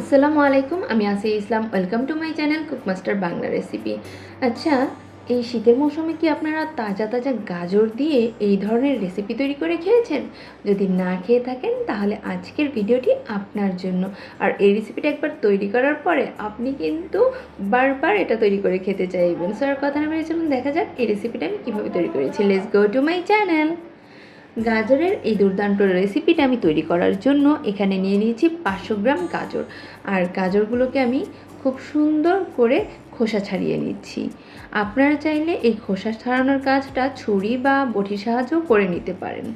আসসালামু আলাইকুম, আমি Asi Islam. Welcome to my channel Cookmaster Bangla recipe আচ্ছা এই শীতের মৌসুমে কি আপনারা তাজা তাজা গাজর দিয়ে এই ধরনের রেসিপি তৈরি করে খেয়েছেন? যদি না খেয়ে থাকেন, তাহলে আজকের ভিডিওটি আপনার জন্য। আর এই রেসিপিটা একবার তৈরি করার পরে আপনি কিন্তু বারবার এটা তৈরি করে খেতে চাইবেন। স্যার কথা না বেরিয়ে চলুন, দেখা যাক এই রেসিপিটা আমি কীভাবে তৈরি করেছি। Let's go to my channel গাজরের এই দুর্দান্ত রেসিপিটা আমি তৈরি করার জন্য এখানে নিয়ে নিয়েছি পাঁচশো গ্রাম গাজর। আর গাজরগুলোকে আমি খুব সুন্দর করে খোসা ছাড়িয়ে নিচ্ছি। আপনারা চাইলে এই খোসা ছাড়ানোর কাজটা ছুরি বা বটির সাহায্যেও করে নিতে পারেন।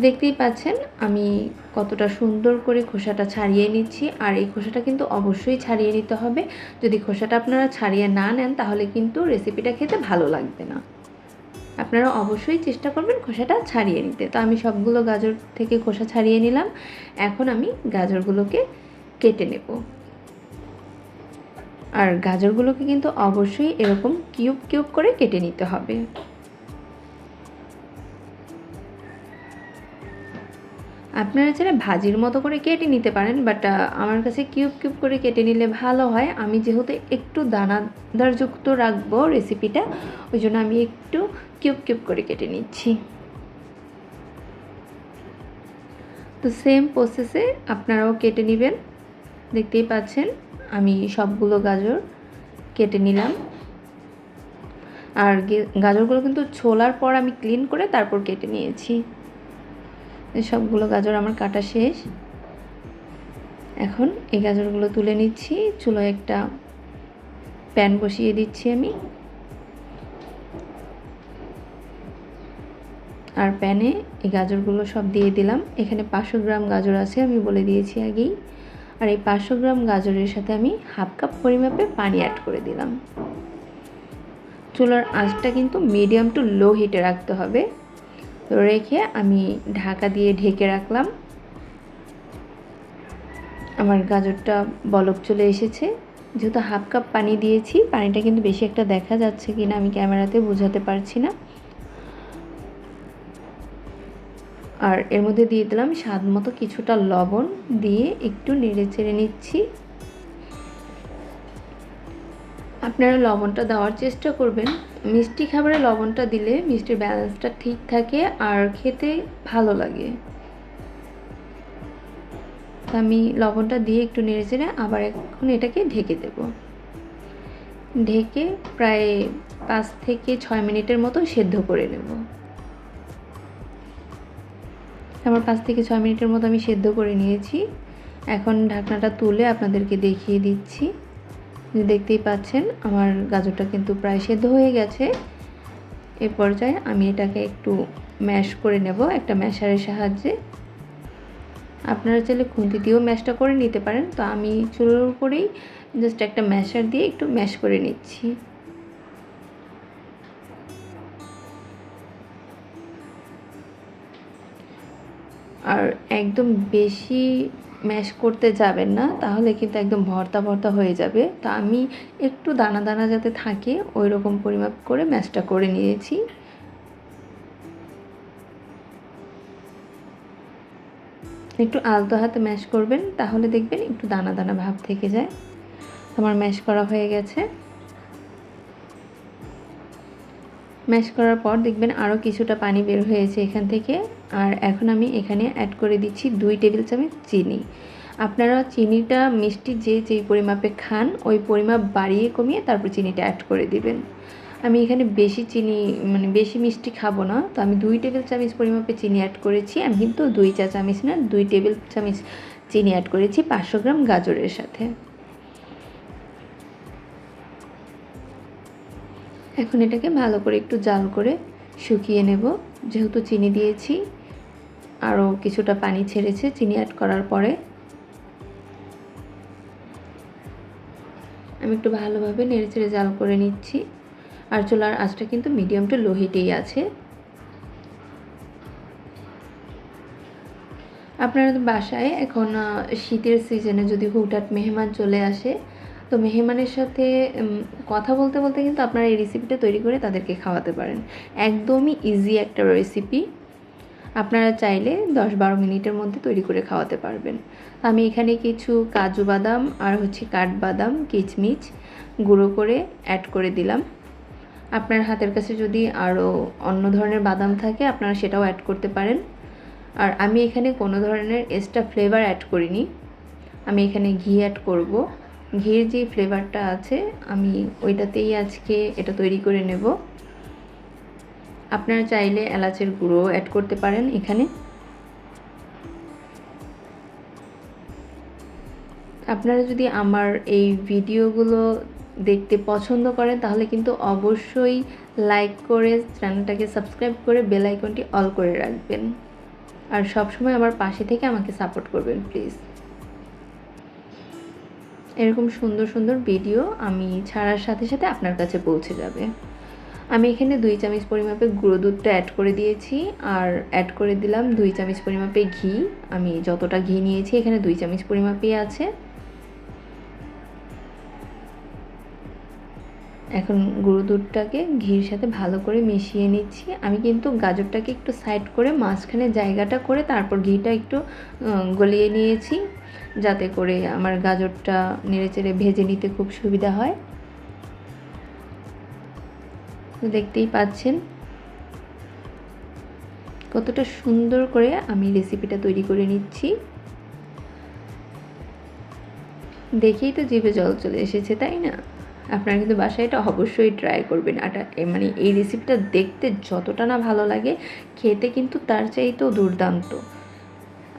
দেখতেই পাচ্ছেন, আমি কতটা সুন্দর করে খোসাটা ছাড়িয়ে নিচ্ছি। আর এই খোসাটা কিন্তু অবশ্যই ছাড়িয়ে নিতে হবে। যদি খোসাটা আপনারা ছাড়িয়ে না নেন, তাহলে কিন্তু রেসিপিটা খেতে ভালো লাগবে না। আপনারা অবশ্যই চেষ্টা করবেন খোসাটা ছাড়িয়ে নিতে। তো আমি সবগুলো গাজর থেকে খোসা ছাড়িয়ে নিলাম। এখন আমি গাজরগুলোকে কেটে নেব। আর গাজরগুলোকে কিন্তু অবশ্যই এরকম কিউব কিউব করে কেটে নিতে হবে। আপনারা চাইলে ভাজির মতো করে কেটে নিতে পারেন বাট আমার কাছে কিউব কিউব করে কেটে নিলে ভালো হয়। আমি যেহেতু একটু দানাদারযুক্ত রাখব রেসিপিটা ওই জন্য আমি একটু কিউব কিউব করে কেটে নিচ্ছি। তো সেম প্রসেসে আপনারাও কেটে নেবেন। দেখতেই পাচ্ছেন, আমি সবগুলো গাজর কেটে নিলাম। আর গাজরগুলো কিন্তু ছোলার পর আমি ক্লিন করে তারপর কেটে নিয়েছি। সবগুলো গাজর আমার কাটা শেষ। এখন এই গাজরগুলো তুলে নিচ্ছি। চুলো একটা প্যান বসিয়ে দিচ্ছি আমি। আর প্যানে এই গাজরগুলো সব দিয়ে দিলাম। এখানে পাঁচশো গ্রাম গাজর আছে, আমি বলে দিয়েছি আগেই। আর এই পাঁচশো গ্রাম গাজরের সাথে আমি হাফ কাপ পরিমাপে পানি অ্যাড করে দিলাম। চুলার আঁচটা কিন্তু মিডিয়াম টু লো হিটে রাখতে হবে। রেখে আমি ঢাকা দিয়ে ঢেকে রাখলাম। আমার গাজরটা বলক চলে এসেছে। যেহেতু হাফ কাপ পানি দিয়েছি, পানিটা কিন্তু বেশি একটা দেখা যাচ্ছে কিনা আমি ক্যামেরাতে বোঝাতে পারছি না। আর এর মধ্যে দিয়ে দিলাম স্বাদ মতো কিছুটা লবণ দিয়ে একটু নেড়ে চেড়ে নিচ্ছি। আপনারা লবণটা দেওয়ার চেষ্টা করবেন। মিষ্টি খাবারে লবণটা দিলে মিষ্টির ব্যালেন্সটা ঠিক থাকে আর খেতে ভালো লাগে। আমি লবণটা দিয়ে একটু নেড়ে চেড়ে আবার এখন এটাকে ঢেকে দেব। ঢেকে প্রায় পাঁচ থেকে ছয় মিনিটের মতো সেদ্ধ করে নেব। আমার পাঁচ থেকে ছয় মিনিটের মতো আমি সেদ্ধ করে নিয়েছি। এখন ঢাকনাটা তুলে আপনাদেরকে দেখিয়ে দিচ্ছি। দেখতেই পাচ্ছেন, আমার গাজরটা কিন্তু প্রায় সেদ্ধ হয়ে গেছে। এ পর্যায়ে আমি এটাকে একটু ম্যাশ করে নেব একটা ম্যাশারের সাহায্যে। আপনারা চাইলে খুন্তি দিয়েও ম্যাশটা করে নিতে পারেন। তো আমি চুলোর উপরেই জাস্ট একটা ম্যাশার দিয়ে একটু ম্যাশ করে নিচ্ছি। আর একদম বেশি ম্যাশ করতে যাবেন না, তাহলে কিন্তু একদম ভর্তা ভর্তা হয়ে যাবে। তা আমি একটু দানা দানা যাতে থাকে ওই রকম পরিমাপ করে ম্যাশটা করে নিয়েছি। একটু আলতো হাতে ম্যাশ করবেন, তাহলে দেখবেন একটু দানা দানা ভাব থেকে যায়। আমার ম্যাশ করা হয়ে গেছে। ম্যাশ করার পর দেখবেন আরও কিছুটা পানি বের হয়েছে এখান থেকে। আর এখন আমি এখানে অ্যাড করে দিচ্ছি দুই টেবিল চামচ চিনি। আপনারা চিনিটা মিষ্টি যে যেই পরিমাপে খান, ওই পরিমাপ বাড়িয়ে কমিয়ে তারপর চিনিটা অ্যাড করে দিবেন। আমি এখানে বেশি চিনি মানে বেশি মিষ্টি খাব না, তো আমি দুই টেবিল চামচ পরিমাপে চিনি অ্যাড করেছি। আমি কিন্তু দুই চা চামচ না, দুই টেবিল চামচ চিনি অ্যাড করেছি পাঁচশো গ্রাম গাজরের সাথে। এখন এটাকে ভালো করে একটু জাল করে শুকিয়ে নেব। যেহেতু চিনি দিয়েছি আরও কিছুটা পানি ছেড়েছে চিনি অ্যাড করার পরে। আমি একটু ভালোভাবে নেড়ে চেড়ে জাল করে নিচ্ছি। আর চুলার আঁচটা কিন্তু মিডিয়াম টু লো হিটেই আছে। আপনারা বাসায় এখন শীতের সিজনে যদি হুটহাট মেহমান চলে আসে তো মেহমানের সাথে কথা বলতে বলতে কিন্তু আপনারা এই রেসিপিটা তৈরি করে তাদেরকে খাওয়াতে পারেন। একদমই ইজি একটা রেসিপি আপনারা চাইলে দশ বারো মিনিটের মধ্যে তৈরি করে খাওয়াতে পারবেন। আমি এখানে কিছু কাজু বাদাম আর হচ্ছে কাঠবাদাম, কিচমিচ গুঁড়ো করে অ্যাড করে দিলাম। আপনার হাতের কাছে যদি আরও অন্য ধরনের বাদাম থাকে, আপনারা সেটাও অ্যাড করতে পারেন। আর আমি এখানে কোনো ধরনের এক্সট্রা ফ্লেভার অ্যাড করিনি। আমি এখানে ঘি অ্যাড করব। ঘির যে ফ্লেভারটা আছে, আমি ওইটাতেই আজকে এটা তৈরি করে নেব। আপনারা চাইলে এলাচের গুঁড়ো অ্যাড করতে পারেন এখানে। আপনারা যদি আমার এই ভিডিওগুলো দেখতে পছন্দ করেন, তাহলে কিন্তু অবশ্যই লাইক করে চ্যানেলটাকে সাবস্ক্রাইব করে বেল আইকনটি অল করে রাখবেন। আর সবসময় আমার পাশে থেকে আমাকে সাপোর্ট করবেন প্লিজ এরকম সুন্দর সুন্দর ভিডিও আমি ছাড়ার সাথে সাথে আপনার কাছে পৌঁছে যাবে। আমি এখানে দুই চামচ পরিমাপে গুঁড়ো দুধটা অ্যাড করে দিয়েছি আর অ্যাড করে দিলাম দুই চামচ পরিমাপে ঘি। আমি যতটা ঘি নিয়েছি এখানে দুই চামচ পরিমাপেই আছে। এখন গুঁড়ো দুধটাকে ঘির সাথে ভালো করে মিশিয়ে নিচ্ছি। আমি কিন্তু গাজরটাকে একটু সাইড করে মাঝখানে জায়গাটা করে তারপর ঘিটা একটু গলিয়ে নিয়েছি। যাতে করে আমার গাজরটা নেড়েচেড়ে ভেজে নিতে খুব সুবিধা হয়। দেখতেই পাচ্ছেন কতটা সুন্দর করে আমি রেসিপিটা তৈরি করে নিচ্ছি। দেখেই তো জিভে জল চলে এসেছে, তাই না? আপনারা কিন্তু বাসায় এটা অবশ্যই ট্রাই করবেন। এটা মানে এই রেসিপিটা দেখতে যতটা না ভালো লাগে, খেতে কিন্তু তার চাইতেও দুর্দান্ত।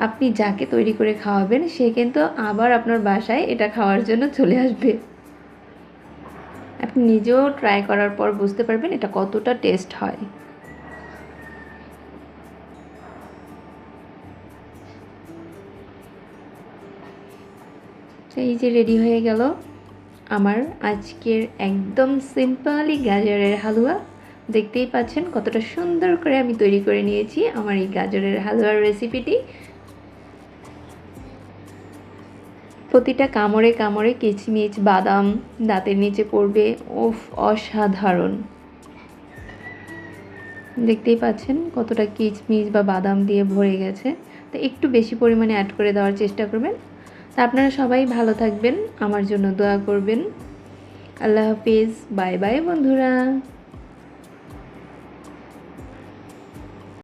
আপনি যাকে তৈরি করে খাওয়াবেন, সে কিন্তু আবার আপনার বাসায় এটা খাওয়ার জন্য চলে আসবে। আপনি নিজেও ট্রাই করার পর বুঝতে পারবেন এটা কতটা টেস্ট হয়। এই যে রেডি হয়ে গেল আমার আজকের একদম সিম্পলি গাজরের হালুয়া। দেখতেই পাচ্ছেন কতটা সুন্দর করে আমি তৈরি করে নিয়েছি আমার এই গাজরের হালুয়ার রেসিপিটি প্রতিটা কামড়ে কামড়ে কিচমিচ, বাদাম দাঁতের নিচে পড়বে। ওফ অসাধারণ। দেখতেই পাচ্ছেন কতটা কিচমিচ বা বাদাম দিয়ে ভরে গেছে। তো একটু বেশি পরিমাণে অ্যাড করে দেওয়ার চেষ্টা করবেন। তা আপনারা সবাই ভালো থাকবেন, আমার জন্য দোয়া করবেন। আল্লাহ হাফিজ, বাই বাই বন্ধুরা।